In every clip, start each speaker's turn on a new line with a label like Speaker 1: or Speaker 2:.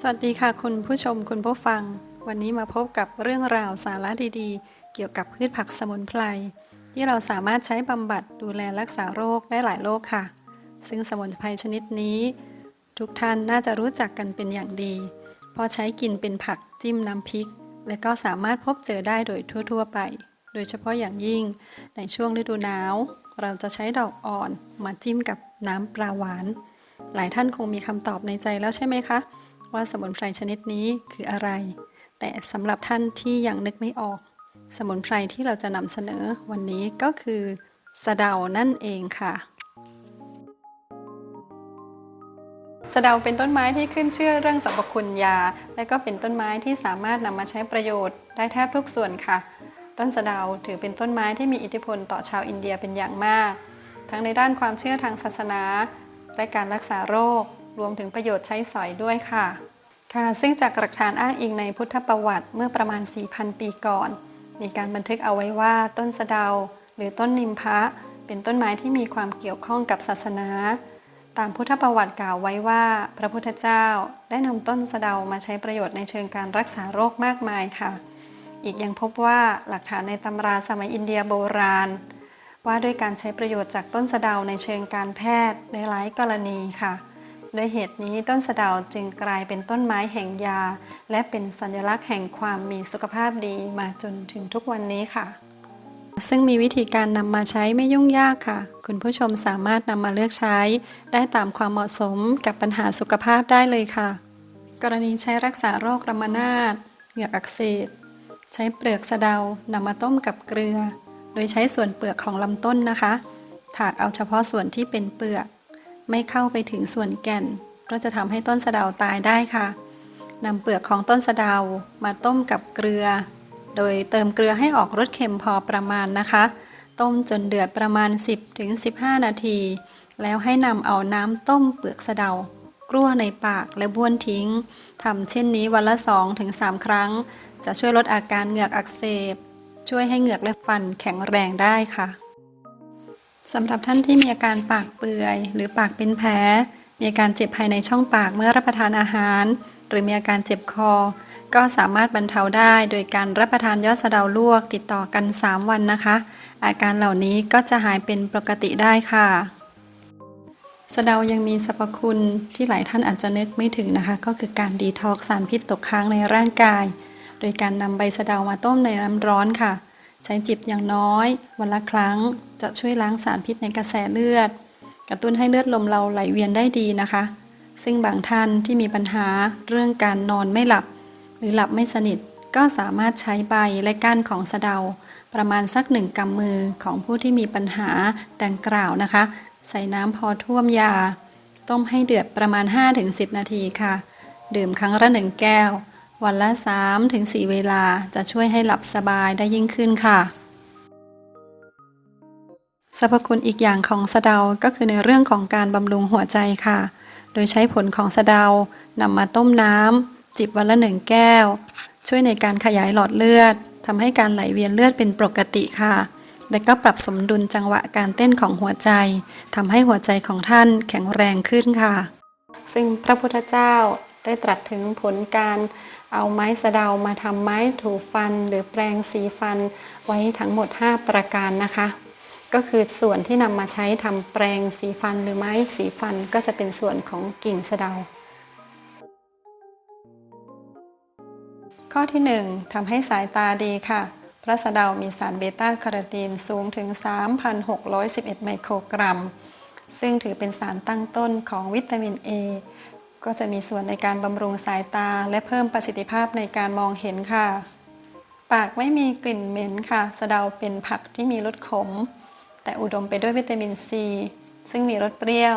Speaker 1: สวัสดีค่ะคุณผู้ชมคุณผู้ฟัง วันนี้มาพบกับเรื่องราวสาระดีๆ เกี่ยวกับพืชผักสมุนไพรที่เราสามารถใช้บำบัดดูแลรักษาโรคได้หลายโรคค่ะ ซึ่งสมุนไพรชนิดนี้ ทุกท่านน่าจะรู้จักกันเป็นอย่างดี เพราะใช้กินเป็นผักจิ้มน้ำพริก และก็สามารถพบเจอได้โดยทั่ว ๆ ไป โดยเฉพาะอย่างยิ่ง ในช่วงฤดูหนาว เราจะใช้ดอกอ่อนมาจิ้มกับน้ำปลาหวาน หลายท่านคงมีคำตอบในใจแล้วใช่ไหมคะ ว่าสมุนไพรชนิดนี้คืออะไร แต่สำหรับท่านที่ยังนึกไม่ออก สมุนไพรที่เราจะนำเสนอวันนี้ก็คือสะเดานั่นเองค่ะ สะเดาเป็นต้นไม้ที่ขึ้นชื่อเรื่องสรรพคุณยา และก็เป็นต้นไม้ที่สามารถนำมาใช้ประโยชน์ได้แทบทุกส่วนค่ะ ต้นสะเดาถือเป็นต้นไม้ที่มีอิทธิพลต่อชาวอินเดียเป็นอย่างมาก ทั้งในด้านความเชื่อทางศาสนา และการรักษาโรค รวมถึงประโยชน์ใช้สอยด้วยค่ะ ค่ะ ซึ่งจากหลักฐานอ้างอิงในพุทธประวัติเมื่อประมาณ 4,000 ปีก่อน มีการบันทึกเอาไว้ว่าต้นสะเดา หรือต้นนิมพะ เป็นต้นไม้ที่มีความเกี่ยวข้องกับศาสนา ตามพุทธประวัติกล่าวไว้ว่า พระพุทธเจ้าได้นำต้นสะเดามาใช้ประโยชน์ในเชิงการรักษาโรคมากมายค่ะ อีกยังพบว่าหลักฐานในตำราสมัยอินเดียโบราณ ว่าด้วยการใช้ประโยชน์จากต้นสะเดาในเชิงการแพทย์ในหลายกรณีค่ะ ด้วยเหตุนี้ต้นสะเดาจึงกลายเป็นต้นไม้แห่งยา และเป็นสัญลักษณ์แห่งความมีสุขภาพดีมาจนถึงทุกวันนี้ค่ะ ซึ่งมีวิธีการนำมาใช้ไม่ยุ่งยากค่ะ คุณผู้ชมสามารถนำมาเลือกใช้ ได้ตามความเหมาะสมกับปัญหาสุขภาพได้เลยค่ะ กรณีใช้รักษาโรครมานาดเหงือกอักเสบใช้เปลือกสะเดานำมาต้มกับเกลือ โดยใช้ส่วนเปลือกของลำต้นนะคะ ถากเอาเฉพาะส่วนที่เป็นเปลือก ไม่เข้าไปถึงส่วนแก่นเพราะจะทำให้ต้นสะเดาตายได้ค่ะนำเปลือกของต้นสะเดามาต้มกับเกลือ โดยเติมเกลือให้ออกรสเค็มพอประมาณนะคะ ต้มจนเดือดประมาณ 10-15 นาที แล้วให้นำเอาน้ำต้มเปลือกสะเดากลั้วในปากและบ้วนทิ้งทำเช่นนี้วันละ 2-3 ครั้ง จะช่วยลดอาการเหงือกอักเสบ ช่วยให้เหงือกและฟันแข็งแรงได้ค่ะ สำหรับท่านที่มีอาการปากเปื่อย หรือปากเป็นแผล มีอาการเจ็บภายในช่องปากเมื่อรับประทานอาหาร หรือมีอาการเจ็บคอ ก็สามารถบรรเทาได้โดยการรับประทานยอดสะเดาลวกติดต่อกัน 3 วันนะคะ อาการเหล่านี้ก็จะหายเป็นปกติได้ค่ะสะเดายังมีสรรพคุณที่หลายท่านอาจจะนึกไม่ถึงนะคะ ก็คือการดีท็อกซ์สารพิษตกค้างในร่างกาย โดยการนำใบสะเดามาต้มในน้ำร้อนค่ะ ใช้จิบอย่างน้อย วันละครั้งจะช่วยล้างสารพิษในกระแสเลือด กระตุ้นให้เลือดลมเราไหลเวียนได้ดีนะคะ ซึ่งบางท่านที่มีปัญหาเรื่องการนอนไม่หลับ หรือหลับไม่สนิทก็สามารถใช้ใบและก้านของสะเดา ประมาณสักหนึ่งกำมือของผู้ที่มีปัญหาดังกล่าวนะคะ ใส่น้ำพอท่วมยา ต้มให้เดือดประมาณ 5-10 นาทีค่ะ ดื่มครั้งละหนึ่งแก้ว วันละ 3-4 เวลาจะช่วยให้หลับสบายได้ยิ่งขึ้นค่ะสรรพคุณอีกอย่างของสะเดาก็คือในเรื่องของการบำรุงหัวใจค่ะ โดยใช้ผลของสะเดานำมาต้มน้ำจิบวันละหนึ่งแก้ว ช่วยในการขยายหลอดเลือดทำให้การไหลเวียนเลือดเป็นปกติค่ะ และก็ปรับสมดุลจังหวะการเต้นของหัวใจทำให้หัวใจของท่านแข็งแรงขึ้นค่ะ ซึ่งพระพุทธเจ้าได้ตรัสถึงผลการ เอาไม้สะเดามาทำไม้ถูฟัน หรือแปรงสีฟันไว้ทั้งหมด 5 ประการนะคะ ก็คือส่วนที่นำมาใช้ทำแปรงสีฟันหรือไม้สีฟันก็จะเป็นส่วนของกิ่งสะเดา ข้อที่ 1ทำให้สายตาดีค่ะ พระสะเดามีสารเบต้าคาโรทีนสูงถึง 3,611 ไมโครกรัม ซึ่งถือเป็นสารตั้งต้นของวิตามิน A ก็จะมีส่วนในการบำรุงสายตา และเพิ่มประสิทธิภาพในการมองเห็นค่ะ ปากไม่มีกลิ่นเหม็นค่ะ สะเดาเป็นผักที่มีรสขม แต่อุดมไปด้วยวิตามินซี ซึ่งมีรสเปรี้ยว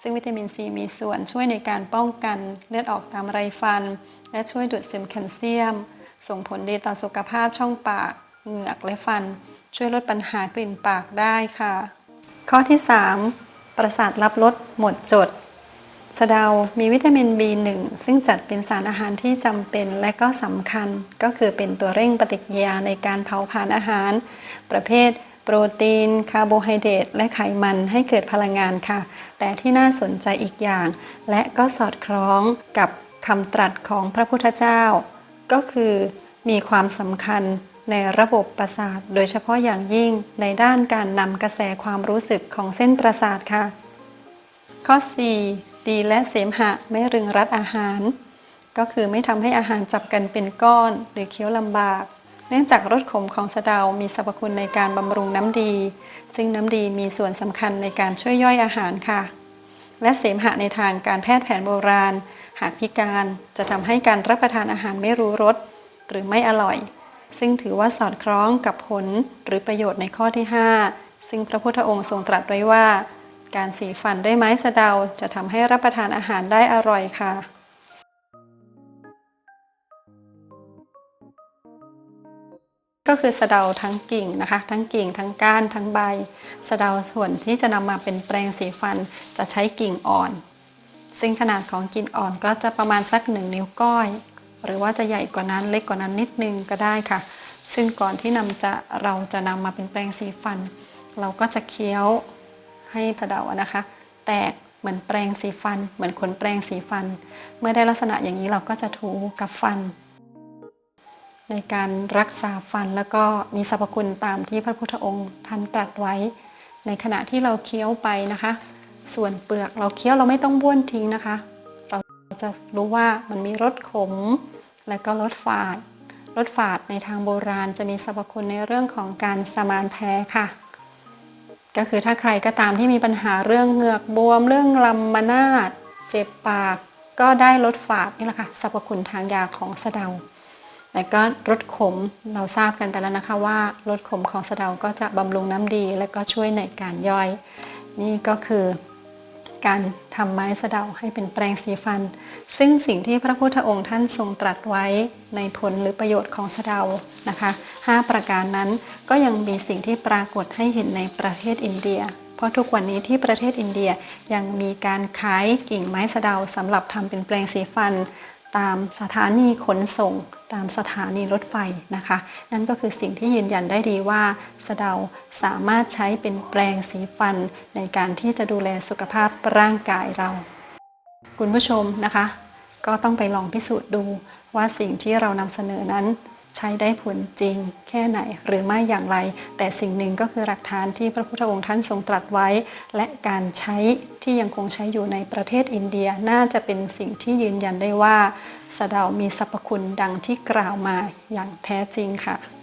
Speaker 1: ซึ่งวิตามินซีมีส่วนช่วยในการป้องกันเลือดออกตามไรฟัน และช่วยดูดซึมแคลเซียม ส่งผลดีต่อสุขภาพช่องปาก เหงือกและฟัน ช่วยลดปัญหากลิ่นปากได้ค่ะ ข้อที่ 3 ประสาทรับรสหมดจด สะเดา มีวิตามิน B1 ซึ่งจัดเป็นสารอาหารที่จำเป็นและก็สำคัญ ก็คือเป็นตัวเร่งปฏิกิริยาในการเผาผลาญอาหาร ประเภท โปรตีน คาร์โบไฮเดรตและไขมันให้เกิดพลังงานค่ะ แต่ที่น่าสนใจอีกอย่าง และก็สอดคล้องกับคำตรัสของพระพุทธเจ้า ก็คือมีความสำคัญในระบบประสาท โดยเฉพาะอย่างยิ่งในด้านการนำกระแสความรู้สึกของเส้นประสาทค่ะ ข้อ 4. ดีและเสมหะไม่รึงรัดอาหาร ก็คือไม่ทำให้อาหารจับกันเป็นก้อนหรือเคี้ยวลำบาก เนื่องจากรสขมของสะเดา มีสรรพคุณในการบำรุงน้ำดี ซึ่งน้ำดีมีส่วนสำคัญในการช่วยย่อยอาหารค่ะ และเสมหะในทางการแพทย์แผนโบราณ หากพิการจะทำให้การรับประทานอาหารไม่รู้รสหรือไม่อร่อย ซึ่งถือว่าสอดคล้องกับผลหรือประโยชน์ในข้อที่ 5 ซึ่งพระพุทธองค์ทรงตรัสไว้ว่า การสีฟันด้วยไม้สะเดาจะทำให้รับประทานอาหารได้อร่อยค่ะ ก็คือสะเดาทั้งกิ่งนะคะ ทั้งกิ่งทั้งก้านทั้งใบ สะเดาส่วนที่จะนำมาเป็นแปรงสีฟันจะใช้กิ่งอ่อน ซึ่งขนาดของกิ่งอ่อนก็จะประมาณสักหนึ่งนิ้วก้อย หรือว่าจะใหญ่กว่านั้นเล็กกว่านั้นนิดนึงก็ได้ค่ะ ซึ่งก่อนที่นำจะเราจะนำมาเป็นแปรงสีฟัน เราก็จะเคี้ยว ให้สะเดาอะนะคะ แตกเหมือนแปรงสีฟัน เหมือนขนแปรงสีฟัน เมื่อได้ลักษณะอย่างนี้เราก็จะถูกับฟัน ในการรักษาฟันแล้วก็มีสรรพคุณตามที่พระพุทธองค์ท่านตรัสไว้ ในขณะที่เราเคี้ยวไปนะคะ ส่วนเปลือกเราเคี้ยวเราไม่ต้องบ้วนทิ้งนะคะ เราจะรู้ว่ามันมีรสขม และก็รสฝาดรสฝาดในทางโบราณจะมีสรรพคุณในเรื่องของการสมานแพ้ค่ะ ก็คือถ้าใครก็ตามที่มีปัญหาเรื่องเหงือกบวมเรื่องลำมานาดเจ็บปาก ก็ได้ลดฝาดนี่แหละค่ะสรรพคุณทางยาของสะเดาและก็รสขมเราทราบกันไปแล้วนะคะว่ารสขมของสะเดาก็จะบำรุงน้ำดี และก็ช่วยในการย่อย นี่ก็คือการทำไม้สะเดาให้เป็นแปรงสีฟัน ซึ่งสิ่งที่พระพุทธองค์ท่านทรงตรัสไว้ในผลหรือประโยชน์ของสะเดานะคะ5 ประการนั้น ก็ยังมีสิ่งที่ปรากฏให้เห็นในประเทศอินเดีย เพราะทุกวันนี้ที่ประเทศอินเดียยังมีการขายกิ่งไม้สะเดาสำหรับทำเป็นแปรงสีฟัน ตามสถานีขนส่ง ตามสถานีรถไฟนะคะ นั่นก็คือสิ่งที่ยืนยันได้ดีว่าสะเดาสามารถใช้เป็นแปรงสีฟัน ในการที่จะดูแลสุขภาพร่างกายเรา คุณผู้ชมนะคะ ก็ต้องไปลองพิสูจน์ดูว่าสิ่งที่เรานำเสนอนั้น ใช้ได้ผลจริง แค่ไหนหรือไม่อย่างไร แต่สิ่งหนึ่งก็คือหลักฐานที่พระพุทธองค์ท่านทรงตรัสไว้ และการใช้ที่ยังคงใช้อยู่ในประเทศอินเดียน่าจะเป็นสิ่งที่ยืนยันได้ว่าสะเดามีสรรพคุณดังที่กล่าวมาอย่างแท้จริงค่ะ